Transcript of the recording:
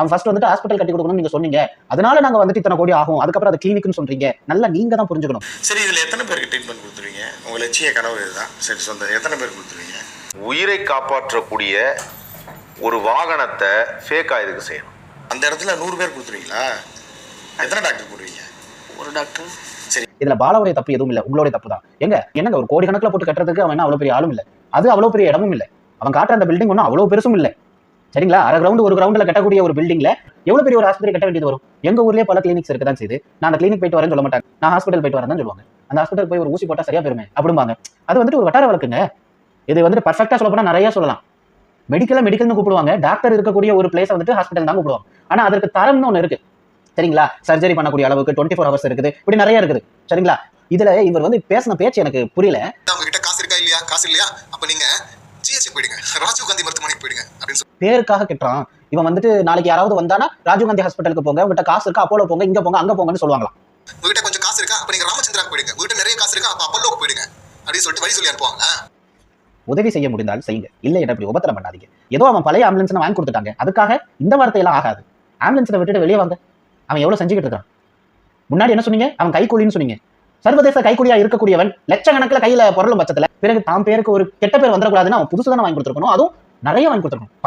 அவன் ஃபர்ஸ்ட் வந்துட்டு ஹாஸ்பிட்டல் கட்டி கொடுக்கணும்னு நீங்க சொன்னீங்க. அதனால நாங்க வந்துட்டு இத்தனை கோடி ஆகும். அதுக்கப்புறம் அது கிளினிக்னு சொல்றீங்க. நல்லா நீங்க தான் புரிஞ்சுக்கணும். சரி இதில் எத்தனை பேருக்கு ட்ரீட்மெண்ட் கொடுத்துருவீங்க? உங்கள் லட்சிய கனவு இதுதான். சரி சொந்த எத்தனை பேர் கொடுத்துருவீங்க? உயிரை காப்பாற்றக்கூடிய ஒரு வாகனத்தை ஃபேக் ஆயுதுக்கு செய்யணும்? அந்த இடத்துல நூறு பேர் கொடுத்துருவீங்களா? எத்தனை டாக்டர் போடுவீங்க ஒரு டாக்டர் சரி. இதுல பாலாவுடைய தப்பு எதுவும் இல்ல. உங்களுடைய தப்பு தான். எங்க? என்னங்க ஒரு கோடி கணக்குல போட்டு கட்டுறதுக்கு அவன் என்ன அவ்வளவு பெரிய ஆளும் இல்ல? அது அவ்வளவு பெரிய இடமும் இல்ல. அவன் காட்டுற அந்த பில்டிங் ஒன்றும் அவ்வளவு பெருசும் இல்ல. சரிங்களா? அரை கிரவுண்ட் ஒரு கிரவுண்டில் கட்டக்கூடிய ஒரு பில்டிங்ல எவ்வளோ பெரிய ஒரு ஆஸ்பத்திரி கட்ட வேண்டியது வரும்? எங்க ஊர்லேயே பல கிளினிக்ஸ் இருக்க தான் செய்யுது. நான் அந்த கிளினிக் போயிட்டு வரேன்னு சொல்ல மாட்டாங்க. நான் ஹாஸ்பிட்டல் போயிட்டு வரேன் சொல்லுவாங்க. அந்த ஹாஸ்பிட்டல் போய் ஒரு ஊசி போட்டால் சரியா பெருமை அப்படிம்பாங்க. அது வந்துட்டு ஒரு வட்டார வழக்குங்க. இது வந்துட்டு பர்ஃபெக்டாக சொல்ல போனா நிறைய சொல்லலாம். மெடிக்கலாக மெடிக்கல்னு கூப்பிடுவாங்க. டாக்டர் இருக்கக்கூடிய ஒரு பிளேஸ் வந்துட்டு ஹாஸ்பிட்டல் தான் கூப்பிடுவாங்க. ஆனா அதற்கு தரம்னு ஒன்று இருக்கு. சரிங்களா? சர்ஜரி பண்ணக்கூடிய அளவுக்கு டுவெண்ட்டி ஃபோர் ஹவர்ஸ் இருக்குது. இப்படி நிறைய இருக்குது. சரிங்களா? இதுல இவர் வந்து பேசின பேச்சு எனக்கு புரியல. உங்ககிட்ட காசு இருக்கா இல்லையா? காசு இல்லையா? அப்ப நீங்க ஜிஎஸ்டி போயிடுங்க. ராஜீவ் காந்தி மருத்துவமனைக்கு போயிடுங்க அப்படின்னு சொல்லி பேருக்காக கெட்டுறான். இவன் வந்துட்டு நாளைக்கு யாராவது வந்தானா ராஜீவ்காந்தி ஹாஸ்பிட்டலுக்கு போங்க உங்ககிட்ட காசு இருக்கா அப்போலோ போங்க இங்க போங்க அங்க போங்கன்னு சொல்லுவாங்களாம். உங்ககிட்ட கொஞ்சம் காசு இருக்கா அப்ப நீங்க ராமச்சந்திராக்கு போயிடுங்க. உங்ககிட்ட நிறைய காசு இருக்கா அப்ப அப்பல்லோக்கு போயிடுங்க. அப்படின்னு சொல்லிட்டு வழி சொல்லி அனுப்புவாங்க உதவி செய்ய முடிந்தால் செய்யுங்க. இல்லை என்ன இப்படி உபத்திரம் பண்ணாதீங்க. ஏதோ அவன் பழைய ஆம்புலன்ஸ் வாங்கி கொடுத்துட்டாங்க. அதுக்காக இந்த வார்த்தையெல்லாம் ஆகாது. ஆம்புலன்ஸை விட்டுட்டு வெளியே வாங்க. அவன் எவ்வளவு செஞ்சுக்கிட்டு இருக்கான்? முன்னாடி என்ன சொன்னீங்க? அவன் கைக்கூலின்னு சொன்னீங்க. சர்வதேச கைக்குடியா இருக்கக்கூடியவன் லட்சக்கணக்கில் கையில பொருளும் பட்சத்துல பிறகு தாம் பேருக்கு ஒரு கெட்ட பேர் வந்துடக்கூடாதுன்னு அவன் புதுசு தானே வாங்கி கொடுத்துருக்கணும். அதுவும் நிறைய வாங்கி கொடுத்துருக்கணும்.